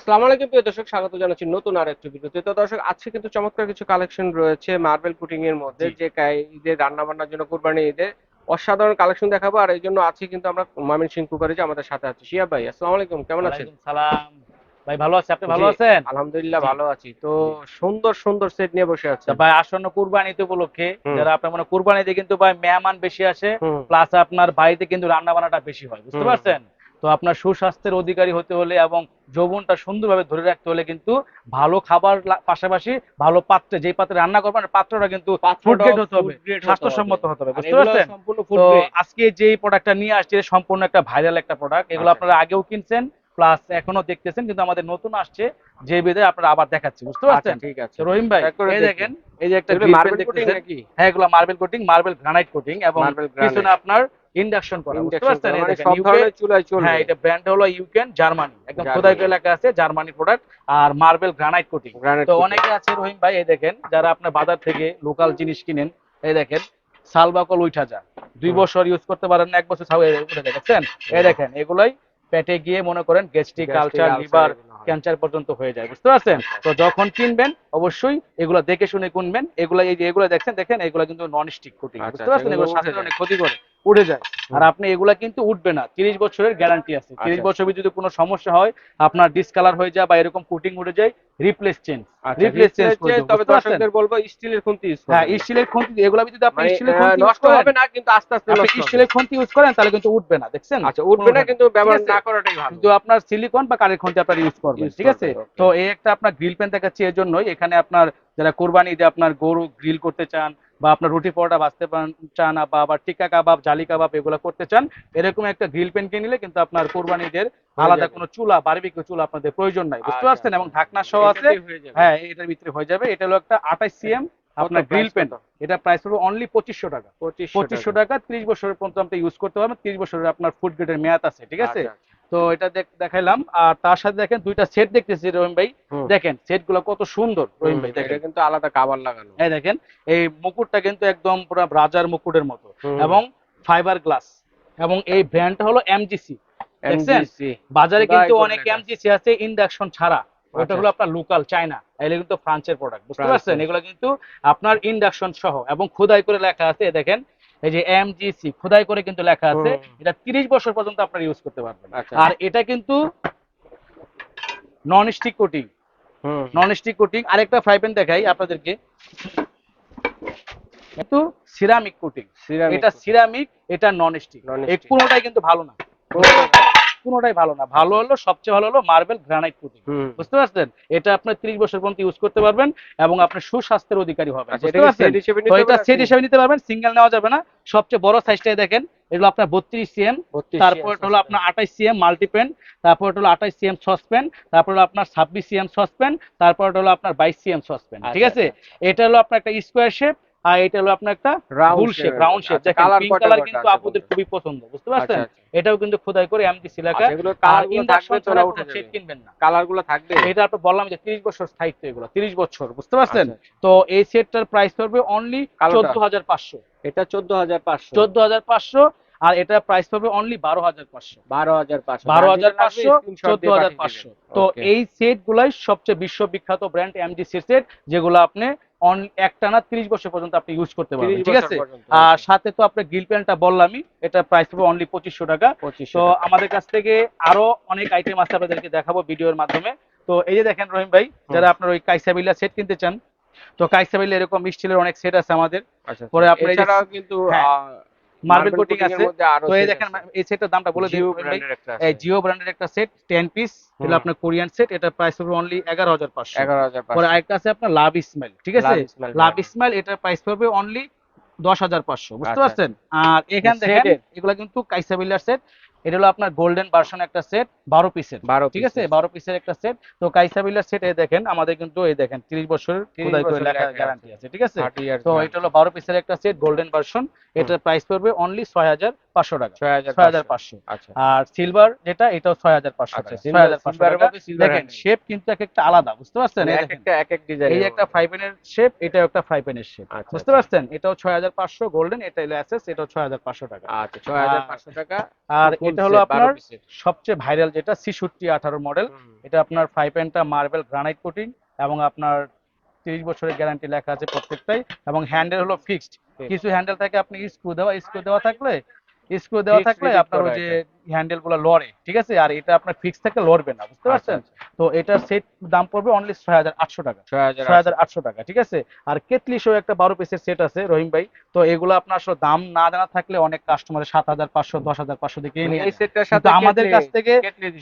আসসালামু আলাইকুম প্রিয় দর্শক স্বাগত জানাচ্ছি নতুন আর একটি ভিডিওতে। তো দর্শক আজকে কিন্তু চমৎকার কিছু কালেকশন রয়েছে মার্বেল কুটিং এর মধ্যে। যে ঈদের রান্না বান্নার জন্য কুরবানি ঈদে অসাধারণ কালেকশন দেখাবো। আর এই জন্য আছি কিন্তু আমরা ময়মনসিংহ কুকারে যে আমাদের সাথে আছে শিয়া ভাই আসসালামু আলাইকুম কেমন আছেন? সালাম। ভাই ভালো আছে আপনি ভালো আছেন? আলহামদুলিল্লাহ ভালো আছি। তো সুন্দর সুন্দর সেট নিয়ে বসে আছে। ভাই আসন্ন কুরবানিতে উপলক্ষে। যারা আপনার মানে কুরবানিতে কিন্তু ভাই মেহমান বেশি আসে প্লাস আপনার বাড়িতে কিন্তু রান্না বান্নাটা বেশি হয় বুঝতে পারছেন? তো আপনার সুস্বাস্থ্যের অধিকারী হতে হলে এবং যৌবনটা সুন্দরভাবে ধরে রাখতে হলে কিন্তু ভালো খাবার পাশাপাশি ভালো পাত্রে যেই পাত্রে রান্না করবেন পাত্রটা কিন্তু ফুড গ্রেড হতে হবে স্বাস্থ্যসম্মত হতে হবে বুঝতে পারছেন? সম্পূর্ণ তো আজকে যে প্রোডাক্টটা নিয়ে আসছে সম্পূর্ণ একটা ভাইরাল একটা প্রোডাক্ট এগুলো আচ্ছা। আপনারা আগেও কিনছেন প্লাস এখনও দেখতেছেন কিন্তু আমাদের নতুন আসছে যে বেদে আপনারা আবার দেখাচ্ছি বুঝতে আচ্ছা পারছেন? ঠিক আছে। রহিম ভাই এই দেখেন এই যে একটা মার্বেল কুটিং নাকি? হ্যাঁ এগুলো marble coating marble granite coating এবং পিছনে আপনার ইন্ডাকশন করা বুঝতে পারছেন? মানে হ্যাঁ এটা ব্র্যান্ড হলো ইউকেন জার্মানি একদম। খোদাই করে লেখা আছে জার্মানি প্রোডাক্ট আর মার্বেল গ্রানাইট কোটিং তো অনেকে আছে রহিম ভাই এই দেখেন যারা আপনার বাজার থেকে লোকাল জিনিস কিনেন এই দেখেন সালবাকল উঠা যা। দুই বছর ইউজ করতে পারেন না এক বছর উঠে দেখেন এই দেখেন এগুলাই পেটে গিয়ে মনে করেন গ্যাস্ট্রিক কালচার লিভার ক্যান্সার পর্যন্ত হয়ে যায় বুঝতে পারছেন? আচ্ছা, তো যখন কিনবেন অবশ্যই এগুলো দেখে শুনে কিনবেন এগুলো এই যে এগুলো দেখছেন দেখেন এগুলো কিন্তু নন স্টিক কোটিং আচ্ছা, বুঝতে পারছেন? আচ্ছা, এগুলো স্বাস্থ্যের। অনেক ক্ষতি করে। উঠে যায়। আর আপনি এগুলা কিন্তু উঠবে না। তিরিশ বছরের গ্যারান্টি আছে। তিরিশ আচ্ছা। বছর যদি কোনো সমস্যা হয় আপনার ডিসকালার হয়ে যায় বা এরকম কোটিং উঠে যায় রিপ্লেস চেঞ্জ করে দেবো, তবে দর্শকদের বলব স্টিলের খুন্তি ইউজ হ্যাঁ স্টিলের খুন্তি এগুলা যদি আপনি মানে স্টিলের আহ, খুন্তি নষ্ট হবে না কিন্তু আস্তে আস্তে আপনি নষ্ট স্টিলের খুন্তি ইউজ করেন তাহলে কিন্তু উঠবে না দেখছেন? আচ্ছা উঠবে না কিন্তু ব্যবহার না করাটাই ভালো। কিন্তু আপনার সিলিকন বা কারের খুন্তি আপনার ইউজ করবেন ঠিক আছে? তো এই একটা আপনার গ্রিল প্যান দেখাচ্ছি এর জন্যই এখানে আপনার যারা কোরবানি ঈদে আপনার গরু গ্রিল করতে চান বা আপনার রুটি পরোটা ভাজতে চান বা আবার টিক্কা কাবাব জালি কাবাব এগুলো করতে চান এরকম একটা গ্রিল প্যান কিনলে কিন্তু আপনার কোরবানিদের আলাদা কোনো চুলা বারবিকিউ চুলা আপনাদের প্রয়োজন নাই বুঝতে আচ্ছা, পারছেন? এবং ঢাকনা সহ আছে। হয়ে এটার ভিতরে হয়ে যাবে। এটা হলো একটা আঠাশ সিএম আপনার গ্রিল কত? এটা প্রাইস হলো অনলি পঁচিশশো টাকা। পঁচিশশো টাকা। ত্রিশ বছরের পর্যন্ত আপনি ইউজ করতে পারবেন ত্রিশ বছরের আপনার ফুড গ্রেডের মেয়াদ আছে ঠিক আছে? আচ্ছা, আচ্ছা। তো এটা দেখ- দেখাইলাম। আর তার সাথে দেখেন দুইটা সেট দেখতেছি রহিম ভাই। দেখেন সেটগুলো কত সুন্দর রহিম ভাই দেখেন। কিন্তু আলাদা কাবার লাগানো। এই দেখেন এই মুকুটটা কিন্তু একদম পুরো রাজার মুকুটের মতো। এবং ফাইবার গ্লাস এবং এই ব্র্যান্ডটা হলো এমজিসি দেখছেন? বাজারে কিন্তু অনেক এমজিসি আছে ইন্ডাকশন ছাড়া। ওটা আচ্ছা। হলো আপনার লোকাল চায়না এগুলো কিন্তু ফ্রান্সের প্রোডাক্ট বুঝতে পারছেন? এগুলো কিন্তু আপনার ইন্ডাকশন সহ। এবং খোদাই করে লেখা আছে দেখেন এই যে এমজিসি খোদাই করে কিন্তু লেখা আছে এটা 30 বছর পর্যন্ত আপনারা ইউজ করতে পারবেন। আচ্ছা। আর এটা কিন্তু non stick coating non stick coating আরেকটা ফ্রাই প্যান দেখাই আপনাদেরকে। কিন্তু সিরামিক কোটিং এটা সিরামিক এটা নন স্টিক এই। কোনোটাই কিন্তু ভালো না। কোনোটাই ভালো না। ভালো হলো সবচেয়ে ভালো হলো মার্বেল গ্রানাইট কোটিং বুঝতে পারছেন? এটা আপনার 30 বছর পর্যন্ত ইউজ করতে পারবেন এবং আপনি সুস্বাস্থ্যের অধিকারী হবেন। আচ্ছা এটা সেট হিসেবে তো নিতে এটা পারবেন? সেট হিসেবে নিতে পারবেন সিঙ্গেল নেওয়া যাবে না। সবচেয়ে বড় সাইজটাই দেখেন এগুলো আপনার 32 সিএম 32 তারপর হলো আপনার আঠাশ সিএম মাল্টিপেন তারপর হলো আঠাশ সিএম সসপেন তারপর হলো আপনার ছাব্বিশ সিএম সসপেন তারপর হলো আপনার বাইশ সিএম সসপেন ঠিক আচ্ছা, আছে? এটা হলো আপনার একটা স্কোয়ার শেপ আর এটা হলো আপনার একটা রাউন্ড শেপ রাউন্ড। শেপ আচ্ছা, দেখেন পিঙ্ক কালার কিন্তু আপুদের খুবই পছন্দ বুঝতে আচ্ছা, পারছেন? আচ্ছা। এটাও কিন্তু খোদাই করে এমটি সিলাকা। আচ্ছা, আর ইন্ডাকশন উঠে কিনবেন না। কালারগুলো থাকবে। এটা আপনি বললাম যে 30 বছর স্থায়িত্ব এগুলো 30 বছর বুঝতে পারছেন? আচ্ছা, তো এই সেটটার প্রাইস পড়বে অনলি কালোটা? 14500 এটা 14500 14500 আর এটা প্রাইস পড়বে অনলি বারো হাজার পাঁচশো। বারো হাজার পাঁচশো। বারো হাজার পাঁচশো চোদ্দ হাজার পাঁচশো। তো এই সেট গুলাই সবচেয়ে বিশ্ববিখ্যাত ব্র্যান্ড এমডিসি সেট যেগুলো আপনি একটানা তিরিশ বছর পর্যন্ত আপনি ইউজ করতে পারবেন ঠিক আছে? আর সাথে তো আপনার গ্রিল প্যানটা বললামই এটা প্রাইস হবে অনলি পঁচিশশো টাকা। তো আমাদের কাছ থেকে আরও অনেক আইটেম আছে আপনাদেরকে দেখাবো ভিডিওর মাধ্যমে। তো এই যে দেখেন রহিম ভাই যারা আপনার ওই কাইসাবিল্লা সেট কিনতে চান তো কাইসাবিল্লা এরকম স্টিলের অনেক সেট আছে আমাদের। পরে পরে আপনার কিন্তু হ্যাঁ, মার্বেল কোটিং আছে। তো এই দেখেন এই সেটের দামটা বলে দিই এই জিও ব্র্যান্ডের একটা সেট 10 পিস এটা আপনার কোরিয়ান সেট এটা প্রাইস হবে অনলি এগারো হাজার পাঁচশো। 11500 পরে আরেকটা আছে আপনার লাভ ইসমাইল ঠিক আছে? লাভ ইসমাইল এটা এটার প্রাইস পড়বে অনলি দশ হাজার পাঁচশো বুঝতে আচ্ছা। পারছেন? আর এখান দেখেন এগুলা এগুলো কিন্তু কাইসাবিল্লার সেট এটা হলো আপনার গোল্ডেন ভার্সন একটা সেট বারো পিসের 12 ঠিক আছে? বারো পিসের একটা সেট তো কাইসাবিল্লার সেট এই দেখেন আমাদের কিন্তু এই দেখেন তিরিশ বছরের 30 খোদাই করে বছরের লেখা লেখা গ্যারান্টি আছে ঠিক আছে? তো এটা হলো বারো পিসের একটা সেট গোল্ডেন ভার্সন এটার প্রাইস পড়বে অনলি ছয় হাজার পাঁচশো টাকা। ছয় হাজার পাঁচশো। আচ্ছা। আর সিলভার যেটা এটাও ছয় হাজার পাঁচশো আচ্ছা টাকা। ছয় হাজার পাঁচশো টাকা। দেখেন শেপ কিন্তু এক একটা আলাদা বুঝতে পারছেন? এই একটা এক এক ডিজাইন এই একটা ফাইভ এর শেপ এটাও একটা ফাইভ এর শেপ আচ্ছা, বুঝতে আচ্ছা। পারছেন? এটাও ছয় হাজার পাঁচশো গোল্ডেন এটা হলো অ্যাসেস এটাও ছয় হাজার পাঁচশো টাকা। আচ্ছা 6500 টাকা। আর এটা হলো আপনার সবচেয়ে ভাইরাল যেটা ছিষট্টি আঠারো মডেল এটা আপনার ফাইভ এনটা মার্বেল গ্রানাইট কোটিং এবং আপনার তিরিশ বছরের গ্যারান্টি লেখা আছে প্রত্যেকটাই এবং হ্যান্ডেল হলো ফিক্সড কিছু হ্যান্ডেল থাকে আপনি স্ক্রু দেওয়া স্ক্রু দেওয়া থাকলে স্ক্রু দেওয়া থাকলে আপনার ওই যে হ্যান্ডেলগুলো লড়ে ঠিক আছে? আর এটা আপনার ফিক্স থাকলে লড়বে না বুঝতে পারছেন? তো এটার সেট দাম পড়বে অনলি ছয় হাজার আটশো টাকা। ছয় হাজার আটশো টাকা। ঠিক আছে? আর কেতলি সহ একটা বারো পিসের সেট আছে রহিম ভাই। তো এগুলো আপনার আসলে দাম না জানা থাকলে অনেক কাস্টমার সাত হাজার পাঁচশো দশ হাজার পাঁচশো সাথে আমাদের কাছ থেকে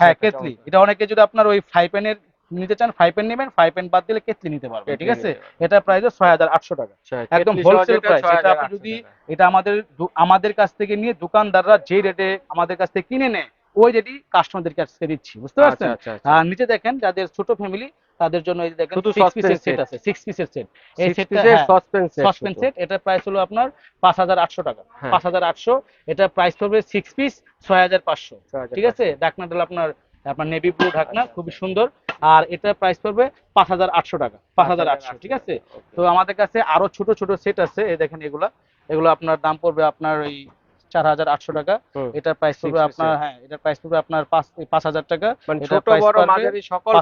হ্যাঁ কেটলি কেতলি এটা অনেকে যদি আপনার ওই ফাইভ এর নিতে চান ফাইভ এন নেবেন ফাইভ পেন বাদ দিলে কেতলি নিতে পারবেন ঠিক আছে? এটা প্রাইস ছয় হাজার আটশো টাকা। একদম wholesale price, এটা আপনি যদি- এটা আমাদের আমাদের কাছ থেকে নিয়ে দোকানদাররা যে রেটে আমাদের কাছ থেকে কিনে নেয় ওই রেটই কাস্টমারদের কাছ দিচ্ছি বুঝতে আচ্ছা পারছেন? আর নিচে দেখেন যাদের ছোট ফ্যামিলি তাদের জন্য এই দেখেন শুধু সিক্স পিসের সেট আছে সিক্স পিসের সেট এই সেটটা সাসপেন্স সাসপেন্স সেট এটার প্রাইস হলো আপনার পাঁচ হাজার আটশো টাকা। হ্যাঁ। পাঁচ হাজার আটশো এটা প্রাইস পড়বে সিক্স পিস ছয় হাজার পাঁচশো। ঠিক আছে? ঢাকনাটা হলো আপনার আপনার নেভি ব্লু ঢাকনা আচ্ছা, খুবই সুন্দর। আর এটার প্রাইস পড়বে পাঁচ হাজার আটশো টাকা। পাঁচ হাজার আটশো ঠিক আছে? তো আমাদের কাছে আরও ছোট ছোট সেট আছে এই দেখেন এগুলা। এগুলো আপনার দাম পড়বে আপনার ওই চার হাজার আটশো টাকা। এটার প্রাইস পড়বে আপনার set। হ্যাঁ এটার প্রাইস পড়বে আপনার পাঁচ পাঁচ হাজার টাকা। মানে ছোট বড় মাঝারি সকল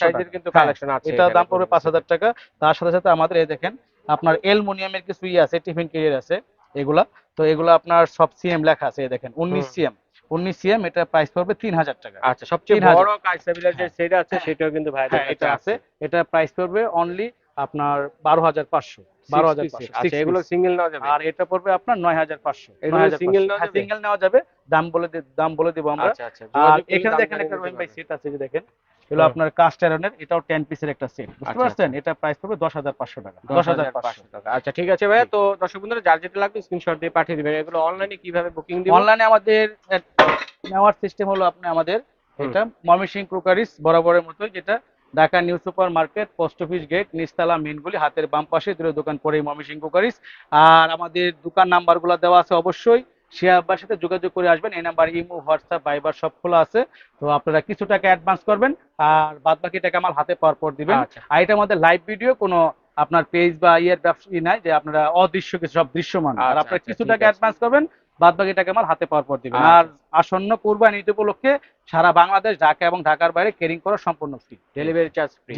সাইজের কিন্তু হ্যাঁ, কালেকশন আছে এটার দাম পড়বে পাঁচ হাজার টাকা। তার সাথে সাথে আমাদের এই দেখেন আপনার অ্যালুমিনিয়ামের কিছু ইয়ে আছে টিফিন কেরিয়ার আছে এগুলা। তো এগুলা আপনার সব সিএম লেখা আছে দেখেন উনিশ। সিএম উনিশ সিএম এটা প্রাইস পড়বে তিন হাজার টাকা। আচ্ছা সবচেয়ে বড় কাইসাবিলার যে হ্যাঁ। সেট আছে সেটাও কিন্তু ভাই হ্যাঁ এটা আছে। এটা প্রাইস পড়বে অনলি আপনার বারো হাজার পাঁচশো। বারো হাজার পাঁচশো। এগুলো সিঙ্গেল নেওয়া যাবে? আর এটা পড়বে আপনার নয় হাজার পাঁচশো। এগুলো single নেওয়া যাবে? সিঙ্গেল নেওয়া যাবে। দাম বলে দাম বলে দিব আমরা। আচ্ছা আচ্ছা আর এখানে দেখেন একটা রহিম ভাই সেট আছে যে দেখেন। এগুলো আপনার কাস্ট আয়রনের এটাও টেন পিসের একটা সেট বুঝতে আচ্ছা, পারছেন? এটা প্রাইস পড়বে দশ হাজার পাঁচশো টাকা। দশ হাজার পাঁচশো 10,500 টাকা। আচ্ছা ঠিক আছে ভাইয়া। তো দর্শক বন্ধুরা যার যেটা লাগবে স্ক্রিনশট দিয়ে পাঠিয়ে দিবেন। এগুলো অনলাইনে কীভাবে বুকিং দিব? অনলাইনে আমাদের নেওয়ার সিস্টেম হলো আপনি আমাদের এটা ময়মনসিংহ ক্রোকারিস বরাবরের মতো যেটা Dhaka new super market post office gate নিস্তালা মেনগুলি হাতের বাম পাশে দুটো দোকান পরেই ময়মনসিংহ ক্রোকারিস। আর আমাদের দোকান নাম্বারগুলো দেওয়া আছে অবশ্যই। শিয়াব্বার সাথে যোগাযোগ করে আসবেন। এই নাম্বার ইমো হোয়াটসঅ্যাপ ভাইবার সব খোলা আছে। তো আপনারা কিছু টাকা অ্যাডভান্স করবেন আর বাদ বাকি টাকা আমার হাতে পাওয়ার পর দিবেন। আচ্ছা। আর এটা আমাদের লাইভ ভিডিও কোনো আপনার পেজ বা ইয়ের ব্যবসা ই নাই যে আপনারা অদৃশ্য কিছু সব দৃশ্যমান। আর আচ্ছা, আপনারা আচ্ছা, কিছু টাকা অ্যাডভান্স করবেন বাদ বাকি টাকা আমার হাতে পাওয়ার পর দিবেন। আর আসন্ন কোরবানি উপলক্ষে সারা বাংলাদেশ ঢাকা এবং ঢাকার বাইরে কেরিং করা সম্পূর্ণ ফ্রি ডেলিভারি চার্জ ফ্রি